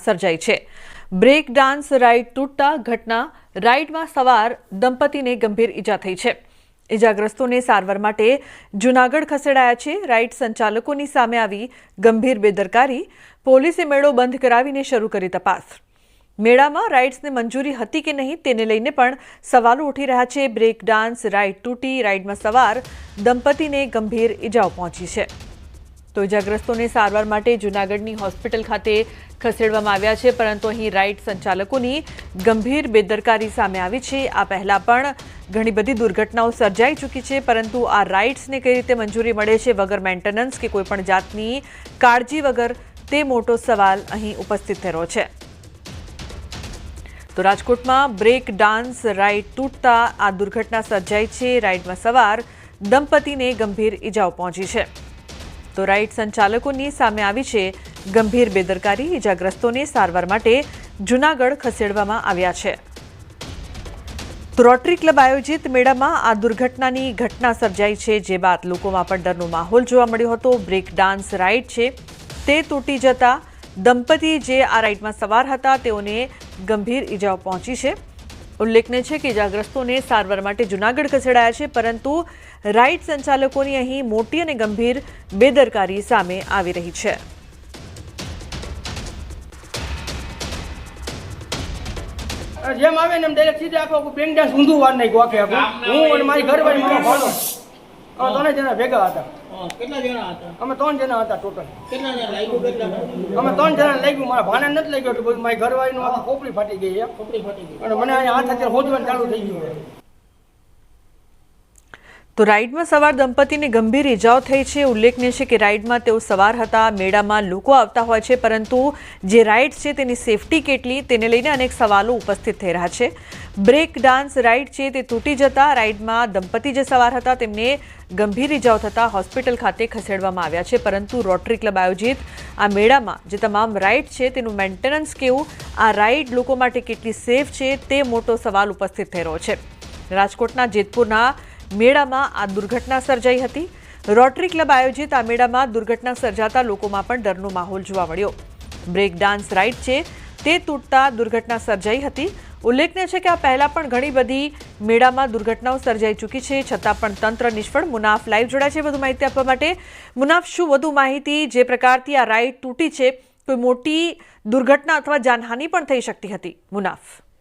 સર્જાઈ છે. Break dance ride તૂટતા ઘટના રાઇડમાં સવાર દંપતીને ગંભીર ઈજા થઈ છે. ઈજાગ્રસ્તોને સારવાર માટે જૂનાગઢ ખસેડાયા છે. રાઇડ સંચાલકોની સામે આવી ગંભીર બેદરકારી, પોલીસે મેળો બંધ કરાવીને શરૂ કરી તપાસ. મેળામાં રાઇડ્સને મંજૂરી હતી કે નહીં તેને લઈને પણ સવાલો ઉઠી રહ્યા છે. બ્રેક ડાન્સ રાઇડ તૂટી રાઇડમાં સવાર દંપતીને ગંભીર ઈજાઓ પહોંચી છે. તો ઇજાગ્રસ્તોને સારવાર માટે જૂનાગઢની હોસ્પિટલ ખાતે ખસેડવામાં આવ્યા છે, પરંતુ અહીં રાઇડ સંચાલકોની ગંભીર બેદરકારી સામે આવી છે. આ પહેલાં પણ ઘણી બધી દુર્ઘટનાઓ સર્જાઈ ચૂકી છે, પરંતુ આ રાઇડ્સને કઈ રીતે મંજૂરી મળે છે વગર મેન્ટેનન્સ કે કોઈપણ જાતની કાળજી વગર તે મોટો સવાલ અહીં ઉપસ્થિત થયો છે. તો રાજકોટમાં બ્રેક ડાન્સ રાઇડ તૂટતા આ દુર્ઘટના સર્જાઈ છે. રાઇડમાં સવાર દંપતીને ગંભીર ઈજાઓ પહોંચી છે. તો રાઇડ સંચાલકોની સામે આવી છે ગંભીર બેદરકારી. ઇજાગ્રસ્તોને સારવાર માટે જૂનાગઢ ખસેડવામાં આવ્યા છે. રોટરી ક્લબ આયોજિત મેળામાં આ દુર્ઘટનાની ઘટના સર્જાઈ છે, જે બાદ લોકોમાં પણ ડરનો માહોલ જોવા મળ્યો હતો. બ્રેક ડાન્સ રાઇડ છે, તે તૂટી જતા દંપતી જે આ રાઇડમાં સવાર હતા, તેઓને ગંભીર ઈજાઓ પહોંચી છે. ઉલ્લેખનીય છે કે ઇજાગ્રસ્તોને સારવાર માટે જૂનાગઢ ખસેડાયા છે, પરંતુ રાઇડ સંચાલકોની અહીં મોટી અને ગંભીર બેદરકારી સામે આવી રહી છે. જેમ આવે ને એમ ડાયરેક્ટ સીધે આખો બ્રેક ડાન્સ ઊંધું વાર નાખ્યું આખે હું અને મારી ઘરવાળી મારો ભાણો અમે ત્રણેય જણા ભેગા હતા. કેટલા જણા હતા? અમે ત્રણ જણા હતા ટોટલ. કેટલા જણા લાગ્યું? કેટલા અમે ત્રણ જણા લાગ્યું. મારા ભાને નથી લાગ્યું એટલું બધું મારી ઘરવાળીનું આખી કોપડી ફાટી ગઈ કપડી ફાટી ગઈ. અને મને અહીંયા હાથ અત્યારે હોજવાનું ચાલુ થઈ ગયું તો રાઇડમાં સવાર દંપતીને ગંભીર ઇજાઓ થઈ છે. ઉલ્લેખનીય છે કે રાઇડમાં તેઓ સવાર હતા. મેળામાં લોકો આવતા હોય છે, પરંતુ જે રાઇડ છે તેની સેફટી કેટલી, તેને લઈને અનેક સવાલો ઉપસ્થિત થઈ રહ્યા છે. બ્રેક ડાન્સ રાઇડ છે તે તૂટી જતા રાઇડમાં દંપતી જે સવાર હતા તેમને ગંભીર ઇજાઓ થતાં હોસ્પિટલ ખાતે ખસેડવામાં આવ્યા છે. પરંતુ રોટરી ક્લબ આયોજિત આ મેળામાં જે તમામ રાઇડ છે તેનું મેન્ટેનન્સ કેવું, આ રાઇડ લોકો માટે કેટલી સેફ છે તે મોટો સવાલ ઉપસ્થિત થઈ રહ્યો છે. રાજકોટના જેતપુરના મેળામાં આ દુર્ઘટના સર્જાઈ હતી. રોટરી ક્લબ આયોજિત આ મેળામાં દુર્ઘટના સર્જાતા લોકોમાં પણ ડરનો માહોલ જોવા મળ્યો. બ્રેક ડાન્સ રાઇડ છે, તે તૂટતા દુર્ઘટના સર્જાઈ હતી. ઉલ્લેખનીય છે કે આ પહેલા પણ ઘણી બધી મેળામાં દુર્ઘટનાઓ સર્જાઈ ચૂકી છે, છતાં પણ તંત્ર નિષ્ફળ. મુનાફ લાઈવ જોડાય છે વધુ માહિતી આપવા માટે. મુનાફ, શું વધુ માહિતી જે પ્રકારથી આ રાઇડ તૂટી છે? કોઈ મોટી દુર્ઘટના અથવા જાનહાનિ પણ થઈ શકતી હતી? મુનાફ.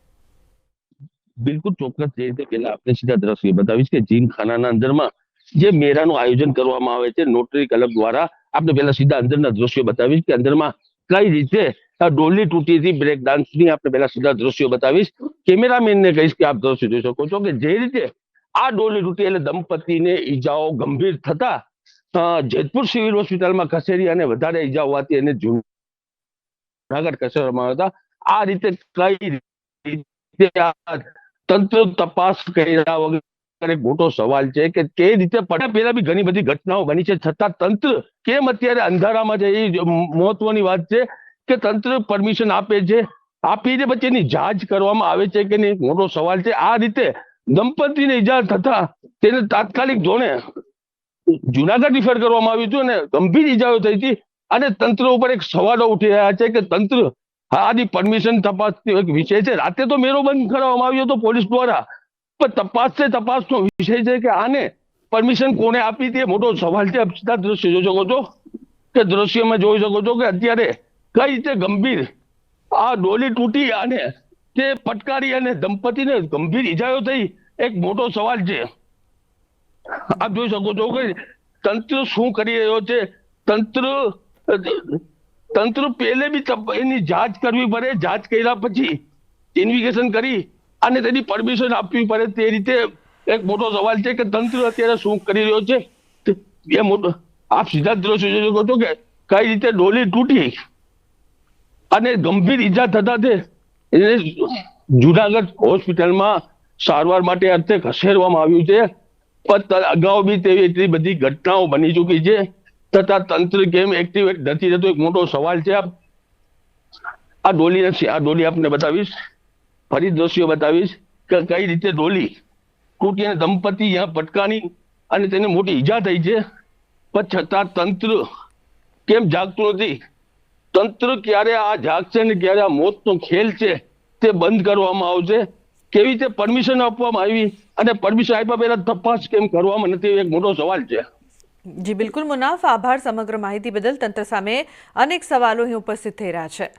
બિલકુલ ચોક્કસ જે રીતે પેલા આપણે સીધા દ્રશ્ય બતાવીશ કે જીમખાનાના અંદરમાં જે મેળાનું આયોજન કરવામાં આવે છે નોટરી ક્લબ દ્વારા આપણે પેલા સીધા અંદરના દ્રશ્યો બતાવીશ કે અંદરમાં કઈ રીતે ડોલી તૂટીથી બ્રેક ડાન્સની આપણે પેલા સીધા દ્રશ્યો બતાવીશ. કેમેરામેનને કહીશ કે આપ દ્રશ્યો જોઈ શકો છો કે જે રીતે આ ડોલી તૂટી એટલે દંપતીને ઈજાઓ ગંભીર થતા જેતપુર સિવિલ હોસ્પિટલમાં ખસેડી અને વધારે ઈજા હોવાથી એને જૂનાગઢ ખસેડવામાં આવ્યા હતા. આ રીતે કઈ રીતે તંત્ર તપાસ કર્યા વગર મોટો સવાલ છે કે તે રીતે પહેલા બી ઘણી બધી ઘટનાઓ બની છે. છતાં તંત્ર કેમ અત્યારે અંધારામાં છે? એ મહત્વની વાત છે કે તંત્ર પરમિશન આપે છે. આપીને પછી એની જાંચ કરવામાં આવે છે કે નહીં? મોટો સવાલ છે. આ રીતે દંપતીને ઈજા થતા તેને તાત્કાલિક ધોરણે જુનાગઢ રિફર કરવામાં આવ્યું હતું અને ગંભીર ઈજાઓ થઈ હતી અને તંત્ર ઉપર એક સવાલો ઉઠી રહ્યા છે કે તંત્ર હા, આની પરમિશન તપાસ વિષય છે. રાતે તો મેળો બંધ કરવામાં આવ્યો હતો પોલીસ દ્વારા. પણ તપાસ છે તપાસનો વિષય છે કે આને પરમિશન કોને આપી તે મોટો સવાલ છે. સીધા દ્રશ્ય જોઈ શકો છો કે દ્રશ્યમાં જોઈ શકો છો કે અત્યારે કઈ રીતે ગંભીર આ ડોલી તૂટી અને તે પટકારી અને દંપતીને ગંભીર ઈજાઓ થઈ, એક મોટો સવાલ છે. આપ જોઈ શકો છો કે તંત્ર શું કરી રહ્યો છે? તંત્ર તંત્ર પહેલે બી એની જાંચ કરવી પડે. જાંચ કર્યા પછી ઇન્વેસ્ટિગેશન કરી અને તેની પરમિશન આપવી પડે. તે રીતે એક મોટો સવાલ છે કે તંત્ર અત્યારે શું કરી રહ્યો છે? એ મોટો આપ સીધા જ છો કે કઈ રીતે ડોલી તૂટી અને ગંભીર ઈજા થતા તે એને જુનાગઢ હોસ્પિટલમાં સારવાર માટે અર્થે ખસેડવામાં આવ્યું છે. પણ અગાઉ બી તેવી એટલી બધી ઘટનાઓ બની ચૂકી છે. તથા તંત્ર કેમ એક્ટિવેટ નથી થતું એક મોટો સવાલ છે આ ડોલી નથી, આ ડોલી આપને બતાવીશ. ફરી દ્રશ્યો બતાવીશ કે કઈ રીતે ડોલી તૂટી અને દંપતી અહીંયા પટકાની અને તેને મોટી ઈજા થઈ છે? પણ છતાં તંત્ર કેમ જાગતું નથી? તંત્ર ક્યારે આ જાગશે ને ક્યારે આ મોતનો ખેલ છે તે બંધ કરવામાં આવશે? કેવી રીતે પરમિશન આપવામાં આવી? અને પરમિશન આપ્યા પહેલા તપાસ કેમ કરવામાં નથી? એક મોટો સવાલ છે. જી, બિલકુલ મુનાફ. આભાર સમગ્ર માહિતી બદલ. તંત્ર સામે અનેક સવાલો અહીં ઉપસ્થિત થઈ રહ્યા છે.